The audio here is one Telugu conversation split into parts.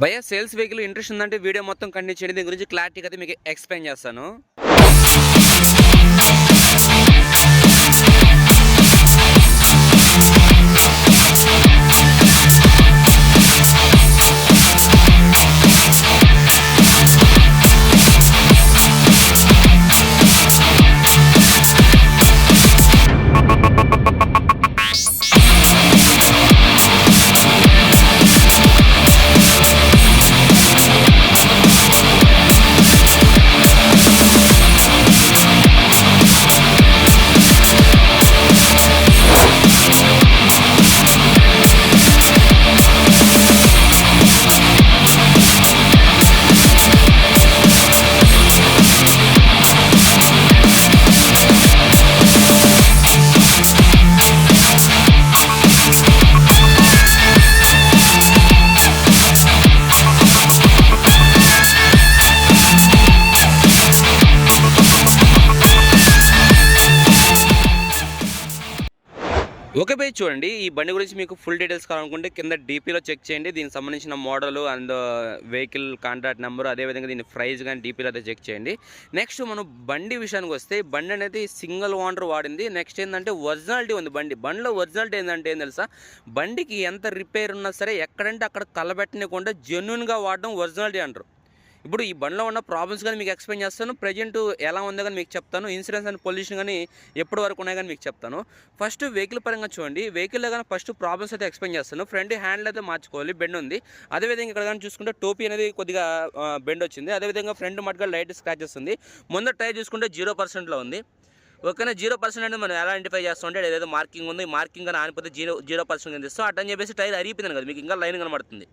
భయ సేల్స్ వెహికల్ ఇంట్రెస్ట్ ఉందంటే వీడియో మొత్తం కంటిన్యూ చేయండి. దీని గురించి క్లారిటీగా అయితే మీకు ఎక్స్ప్లెయిన్ చేస్తాను. ఓకే పేజ్ చూడండి. ఈ బండి గురించి మీకు ఫుల్ డీటెయిల్స్ కావాలనుకుంటే కింద డీపీలో చెక్ చేయండి. దీనికి సంబంధించిన model and vehicle contract number అదేవిధంగా దీని ప్రైస్ కానీ డీపీలో అయితే చెక్ చేయండి. నెక్స్ట్ మనం బండి విషయానికి వస్తే బండి అనేది సింగిల్ ఓనర్ వాడింది. నెక్స్ట్ ఏంటంటే ఒరిజినాలిటీ ఉంది బండి. బండిలో ఒరిజినాలిటీ ఏంటంటే ఏం తెలుసా? బండికి ఎంత రిపేర్ ఉన్నా సరే ఎక్కడంటే అక్కడ కలబెట్టనికుండా జెన్యున్గా వాడడం ఒరిజినాలిటీ అంటారు. ఇప్పుడు ఈ బండిలో ఉన్న ప్రాబ్లమ్స్ కానీ మీకు ఎక్స్ప్లెయిన్ చేస్తాను. ప్రజెంట్ ఎలా ఉందో కానీ మీకు చెప్తాను. ఇన్సూరెన్స్ అండ్ పొల్యూషన్ కానీ ఎప్పటి వరకు ఉన్నాయి కానీ మీకు చెప్తాను. ఫస్ట్ వెహికల్ పరంగా చూడండి. వెహికల్లో కానీ ఫస్ట్ ప్రాబ్లమ్స్ అయితే ఎక్స్ప్లెయిన్ చేస్తాను. ఫ్రంట్ హ్యాండిల్ అయితే మార్చుకోవాలి. బెండ్ ఉంది. అదేవిధంగా ఇక్కడ కానీ చూసుకుంటే టోపీ అనేది కొద్దిగా బెండ్ వచ్చింది. అదేవిధంగా ఫ్రంట్ మటుగా లైట్ స్క్రాచెస్ ఉంది. ముందర టైర్ చూసుకుంటే జీరో పర్సెంట్లో ఉంది. ఓకేనా? జీరో పర్సెంట్ అంటే మనం ఎలా ఐడెంటిఫై చేస్తాం అంటే ఏదైతే మార్కింగ్ ఉంది. మార్కింగ్ కానీ ఆనిపోతే జీరో జీరో పర్సెంట్ కింద అటని చెప్పేసి టైర్ అరిగిపోయింది కదా మీకు. ఇంకా లైన్ కనబడుతుంది.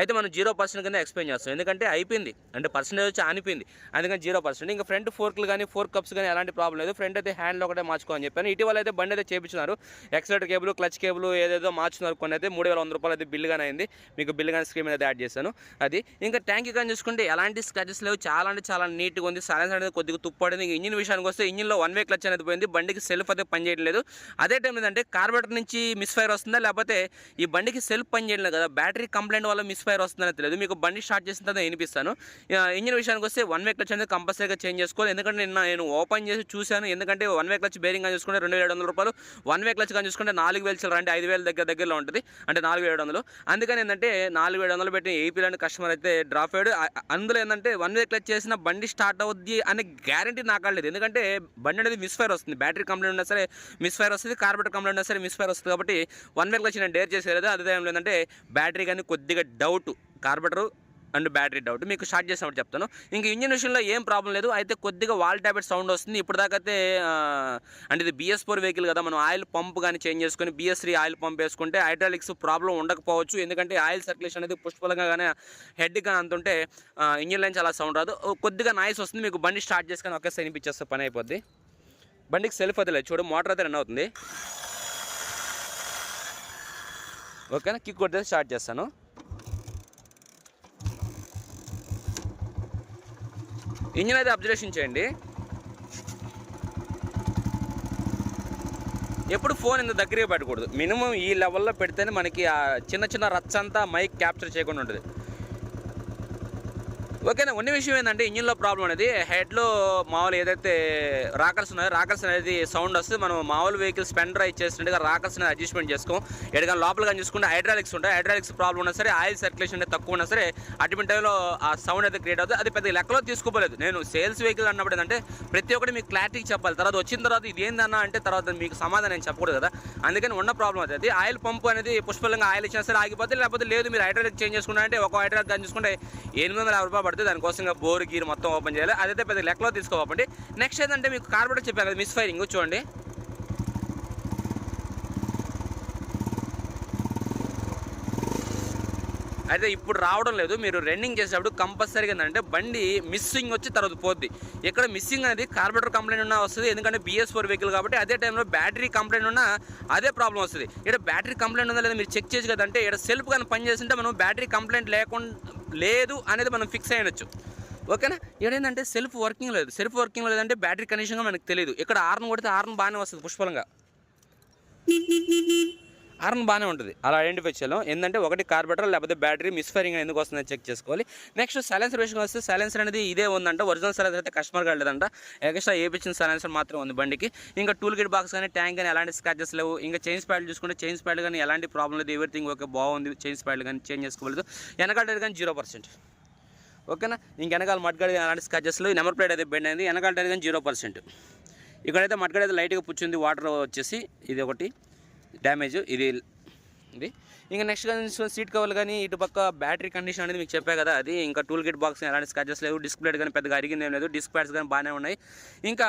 అయితే మనం జీరో పర్సెంట్ కింద ఎక్స్ప్లెయిన్ చేస్తాం. ఎందుకంటే అయిపోయింది. అంటే పర్సెంటేజ్ వచ్చి ఆనిపోయింది. అందుకని జీరో పర్సెంట్. ఇంకా ఫ్రంట్ ఫోర్క్లు కానీ ఫోర్ కప్స్ కానీ ఎలాంటి ప్రాబ్లం లేదు. ఫ్రంట్ అయితే హ్యాండ్లో ఒకటే మార్చుకోవాలని చెప్పాను. ఇటీవల అయితే బండి అయితే చేపించినారు ఎక్సలేటర్ కేబుల్ క్లచ్ కేబుల్ ఏదేదో మార్చున్నారు కొన్ని అయితే. మూడు వేల వంద రూపాయలు అయితే బిల్లు కానీ అయింది. మీకు బిల్లు కానీ స్క్రీన్ మీద అయితే యాడ్ చేశాను. అది ఇంకా ట్యాంక్ కానీ చూసుకుంటే ఎలాంటి స్క్రాచెస్ లేవు. చాలా అంటే చాలా నీట్గా ఉంది. సైలెన్స్ అనేది కొద్దిగా తుప్పడింది. ఇంజిన్ విషయానికి వస్తే ఇంజిన్లో వన్ వే క్లచ్ అనేది పోయింది. బండికి సెల్ఫ్ అయితే పనిచేయడం లేదు అదే టైం ఏంటంటే కార్బోరేటర్ నుంచి మిస్ ఫైర్ వస్తుందా? లేకపోతే ఈ బండికి సెల్ఫ్ పనిచేయడం కదా? బ్యాటరీ కంప్లైంట్ వల్ల మిస్ ఎక్స్పైర్ వస్తుందని తెలియదు. మీకు బండి స్టార్ట్ చేసిన తర్వాత వినిపిస్తాను. ఇంజిన్ విషయానికి వస్తే వన్ వే క్లచ్ అనేది కంపల్సరీగా చేంజ్ చేసుకోవాలి. ఎందుకంటే నిన్న నేను ఓపెన్ చేసి చూశాను. ఎందుకంటే వన్ వే క్లచ్ బేరింగ్ అని చూసుకుంటే రెండు వేల ఏడు వందల రూపాయలు. వన్ వే క్లచ్ కానీ చూసుకుంటే నాలుగు వేలు చిల్లర అంటే ఐదు వేల దగ్గర దగ్గరలో ఉంటుంది. అంటే నాలుగు ఏడు వందలు. అందుకని ఏంటంటే నాలుగు ఏడు వందలు పెట్టి ఏపీ కస్టమర్ అయితే డ్రాప్ అయ్యాడు. అందులో ఏంటంటే వన్ వే క్లచ్ చేసిన బండి స్టార్ట్ అవుద్ది అనే గ్యారంటీ నాకు లేదు ఎందుకంటే బండి అనేది మిస్ ఫైర్ వస్తుంది. బ్యాటరీ కంప్లైంట్ ఉన్నా సరే మిస్ ఫైర్ వస్తుంది. కార్బోరేటర్ కంప్లైంట్ ఉన్నా సరే మిస్ ఫైర్ వస్తుంది. కాబట్టి వన్ వే క్లచ్ నేను డేర్ చేసేది అదే టైంలో ఏంటంటే బ్యాటరీ కానీ కొద్దిగా doubt carburettor and battery doubt. మీకు స్టార్ట్ చేసినప్పుడు చెప్తాను. ఇంక ఇంజిన్ విషయంలో ఏం ప్రాబ్లం లేదు. అయితే కొద్దిగా వాల్ ట్యాబెట్ సౌండ్ వస్తుంది. ఇప్పుడు దాకైతే అయితే అంటే ఇది బిఎస్ ఫోర్ వెహికల్ కదా మనం ఆయిల్ పంప్ కానీ చేంజ్ చేసుకొని బిఎస్ త్రీ ఆయిల్ పంప్ వేసుకుంటే హైడ్రాలిక్స్ ప్రాబ్లం ఉండకపోవచ్చు. ఎందుకంటే ఆయిల్ సర్క్యులేషన్ అనేది పుష్పలంగా కానీ హెడ్గా అంతుంటే ఇంజిన్ లైన్ చాలా సౌండ్ రాదు. కొద్దిగా నాయిస్ వస్తుంది. మీకు బండి స్టార్ట్ చేసుకొని ఒకేసారి వినిపించేస్తే పని అయిపోద్ది. బండికి సెల్ఫ్ అయితే లేదు చూడు మోటార్ అయితే రన్ అవుతుంది. ఓకేనా? కిక్ కొట్టేసి స్టార్ట్ చేస్తాను. ఇంజిన్ అయితే అబ్జర్వేషన్ చేయండి. ఎప్పుడు ఫోన్ ఇంత దగ్గరే పెట్టకూడదు. మినిమం ఈ లెవెల్లో పెడితేనే మనకి ఆ చిన్న చిన్న రచ్చంతా మైక్ క్యాప్చర్ చేయకుండా ఉంటుంది. ఓకేనా ఉన్న విషయం ఏంటంటే ఇంజిన్లో ప్రాబ్లం అనేది హెడ్లో మామూలు ఏదైతే రాకర్స్ ఉన్నాయో రాకర్స్ అనేది సౌండ్ వస్తే మనం మామూలు వెహికల్ స్పెండర్ డ్రైవ్ చేస్తుండగా రాకర్స్ అనేది అడ్జస్ట్మెంట్ చేసుకోం. ఎడగా లోపల కానీ చూసుకుంటే హైడ్రాలిక్స్ ఉంటాయి హైడ్రాలిక్స్ ప్రాబ్లం ఉన్నా సరే ఆయిల్ సర్క్యులేషన్ అనేది తక్కువ ఉన్నా సరే అటువంటి టైంలో ఆ సౌండ్ అయితే క్రియేట్ అవుతుంది. అది పెద్ద లెక్కలో తీసుకోలేదు నేను సేల్స్ వెహికల్ అన్నప్పుడు ఏంటంటే ప్రతి ఒక్కటి మీకు క్లారిటీకి చెప్పాలి. తర్వాత వచ్చిన తర్వాత ఇది ఏందన్నా అంటే తర్వాత మీకు సమాధానం నేను చెప్పకూడదు కదా. అందుకని ఉన్న ప్రాబ్లం అది. ఆయిల్ పంపు అనేది పుష్పలంగా ఆయిల్ ఇచ్చినా సరే ఆగిపోతే లేకపోతే లేదు మీరు హైడ్రాలిక్ చేంజ్ చేసుకున్నారంటే ఒక హైడ్రాలిక్ కానీ చూసుకుంటే ఎనిమిది వందల యాభై రూపాయలు పడితే దానికోసం ఇంకా బోర్ గీర్ మొత్తం ఓపెన్ చేయాలి. అదైతే పెద్ద లెక్కలో తీసుకోవండి నెక్స్ట్ ఏంటంటే మీకు కార్బోరేటర్ చెప్పాను కదా మిస్ ఫైరింగ్ చూడండి. అయితే ఇప్పుడు రావడం లేదు. మీరు రన్నింగ్ చేసేటప్పుడు కంపల్సరీగా ఏంటంటే బండి మిస్సింగ్ వచ్చి తర్వాత పోద్ది. ఇక్కడ మిస్సింగ్ అనేది కార్బోరేటర్ కంప్లైంట్ ఉన్నా వస్తుంది ఎందుకంటే బిఎస్ ఫోర్ వెహికల్ కాబట్టి అదే టైంలో బ్యాటరీ కంప్లైంట్ ఉన్నా అదే ప్రాబ్లం వస్తుంది. ఇక్కడ బ్యాటరీ కంప్లైంట్ ఉందా లేదా మీరు చెక్ చేసి కదంటే ఇక్కడ సెల్ఫ్ కానీ పని చేస్తుంటే మనం బ్యాటరీ కంప్లైంట్ లేకుండా లేదు అనేది మనం ఫిక్స్ అయ్యొచ్చు ఓకేనా? ఇక్కడ ఏంటంటే సెల్ఫ్ వర్కింగ్ లేదు. సెల్ఫ్ వర్కింగ్ లేదంటే బ్యాటరీ కండిషన్గా మనకు తెలియదు ఇక్కడ ఆర్న్ కొడితే ఆర్న్ బాగానే వస్తుంది పుష్పలంగా. హార్న్ బాగానే ఉంటుంది. అలా ఐడెంటిఫై చేయలేం. ఏంటంటే ఒకటి కార్బెటర్ లేకపోతే బ్యాటరీ మిస్ఫైరింగ్ ఎందుకు వస్తుందని చెక్ చేసుకోవాలి. నెక్స్ట్ సైలెన్సర్ విషయం వస్తే సైలెన్సర్ అనేది ఇదే ఉందంట. ఒరిజినల్ సైలెన్సర్ అయితే కస్టమర్ కాలేదంట. ఎక్స్ట్రా ఏపించిన సైలెన్సర్ మాత్రం ఉంది బండికి. ఇంకా టూల్ కిట్ బాక్స్ కానీ ట్యాంక్ కానీ ఎలాంటి స్క్రాచెస్ లేవు. ఇంకా చైన్స్ ప్యాడ్లు చూసుకుంటే చైన్స్ ప్యాడ్ కానీ ఎలాంటి ప్రాబ్లం లేదు. ఎవ్రీథింగ్ ఓకే బాగుంది. చైన్స్ ప్యాడ్ కానీ చేంజ్ చేసుకోలేదు. వెనకాల కానీ జీరో పర్సెంట్ ఓకేనా? ఇంక వెనకాల మడ్గాడి అలాంటి స్క్రాచెస్లో నెంబర్ ప్లేట్ అయితే బెండ్ అయింది. వెనకాల కానీ జీరో పర్సెంట్ ఇక్కడైతే మడ్గాడి అయితే లైట్గా పుచ్చింది వాటర్ వచ్చేసి ఇది ఒకటి. డ్యామేజ్ ఇది ఇది. ఇంకా నెక్స్ట్ కానీ సీట్ కవర్లు కానీ ఇటు పక్క బ్యాటరీ కండిషన్ అనేది మీకు చెప్పా కదా అది. ఇంకా టూల్ కిట్ బాక్స్ ఎలాంటి స్క్రాచెస్ లేవు. డిస్ప్లేట్ కానీ పెద్దగా అరిగింది ఏం లేదు. డిస్క్ ప్యాడ్స్ కానీ బాగానే ఉన్నాయి. ఇంకా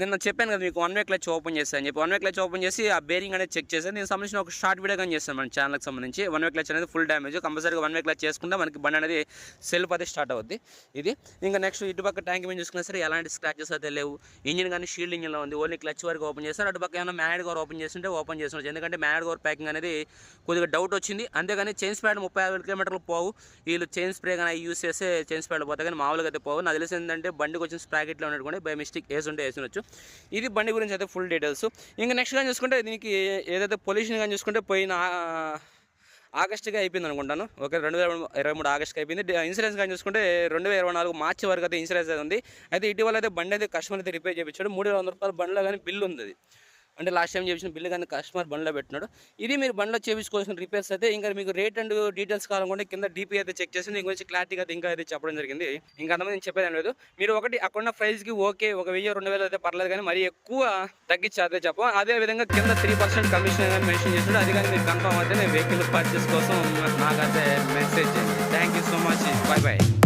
నేను చెప్పాను కదా మీకు వన్ వే క్లచ్ ఓపెన్ చేస్తాను అని చెప్పి. వన్ వే క్లచ్ ఓపెన్ చేసి ఆ బేరింగ్ అనేది చెక్ చేశాను దీనికి సంబంధించిన ఒక షార్ట్ వీడియో కానీ చేస్తాను మన ఛానల్కి సంబంధించి. వన్ వే క్లచ్ అనేది ఫుల్ డ్యామేజ్ కంపల్సరీగా వన్ వే క్లచ్ చేసుకుంటే మనకి బండి అనేది సెల్ఫ్ అయితే స్టార్ట్ అవుద్ది. ఇది. ఇంకా నెక్స్ట్ ఇటు పక్క ట్యాంక్ మీద చూసుకున్నా సరే ఎలాంటి స్క్రాచెస్ అయితే లేవు. ఇంజిన్ కానీ షీల్డ్ ఇంజిన్లో ఉంది. ఓన్లీ క్లచ్ వరకు ఓపెన్ చేస్తారు. అటు పక్క ఏమైనా మ్యాడ్ గోర్ ఓపెన్ చేస్తుంటే ఓపెన్ చేస్తున్నారు. ఎందుకంటే మ్యాడ్ గోర్ ప్యాకింగ్ అనేది కొద్దిగా డౌట్ వచ్చింది. అంతేగాని చైన్ ప్యాడ్ ముప్పై ఆరు కిలోమీటర్లు పోవు. వీళ్ళు చైన్ స్ప్రే కానీ యూస్ చేస్తే చైన్ స్ప్యాడ్ పోతాయి. కానీ మామూలుగా అయితే పోవు. నాకు తెలిసి ఏంటంటే బండికి వచ్చిన స్ప్రాకెట్లో ఉన్నట్టుకుంటే బై మిస్టేక్ వేసి ఉంటే వేసి ఉండొచ్చు ఇది బండి గురించి అయితే ఫుల్ డీటెయిల్స్ ఇంకా నెక్స్ట్ కానీ చూసుకుంటే దీనికి ఏదైతే పొల్యూషన్ కానీ చూసుకుంటే పోయిన ఆగస్టుగా అయిపోయింది అనుకుంటాను. ఓకే రెండు వేల ఇరవై మూడు ఆగస్ట్కి అయిపోయింది. ఇన్సూరెన్స్ కానీ చూసుకుంటే రెండు వేల ఇరవై నాలుగు మార్చి వరకు అయితే ఇన్సూరెన్స్ అయితే ఉంది. అయితే ఇటీవల అయితే బండి అయితే కస్టమర్ అయితే రిపేర్ చేయించాడు మూడు వేల వంద రూపాయల బండిలో కానీ బిల్లు ఉంది అంటే లాస్ట్ టైం చేసిన బిల్లు కానీ కస్టమర్ బండ్లో పెట్టినాడు. ఇది మీరు బండ్లో చేయించుకోవాల్సిన రిపేర్స్ అయితే ఇంకా మీకు రేట్ అండ్ డీటెయిల్స్ కావాలనుకుంటే కింద డీపీ అయితే చెక్ చేసి దీని గురించి క్లారిటీగా అయితే ఇంకా అయితే చెప్పడం జరిగింది. ఇంకా అంతమంది నేను చెప్పేది లేదు. మీరు ఒకటి అక్కడ ప్రైస్కి ఓకే ఒక వెయ్యి రెండు వేలు అయితే పర్లేదు కానీ మరి ఎక్కువ తగ్గించి అదే చెప్పం అదే విధంగా కింద త్రీ పర్సెంట్ కమిషన్ కానీ మెన్షన్ చేసినాడు. అది కానీ మీరు కన్ఫర్మ్ అయితే నేను వెహికల్ పర్చేస్ కోసం నాకైతే message thank you so much bye bye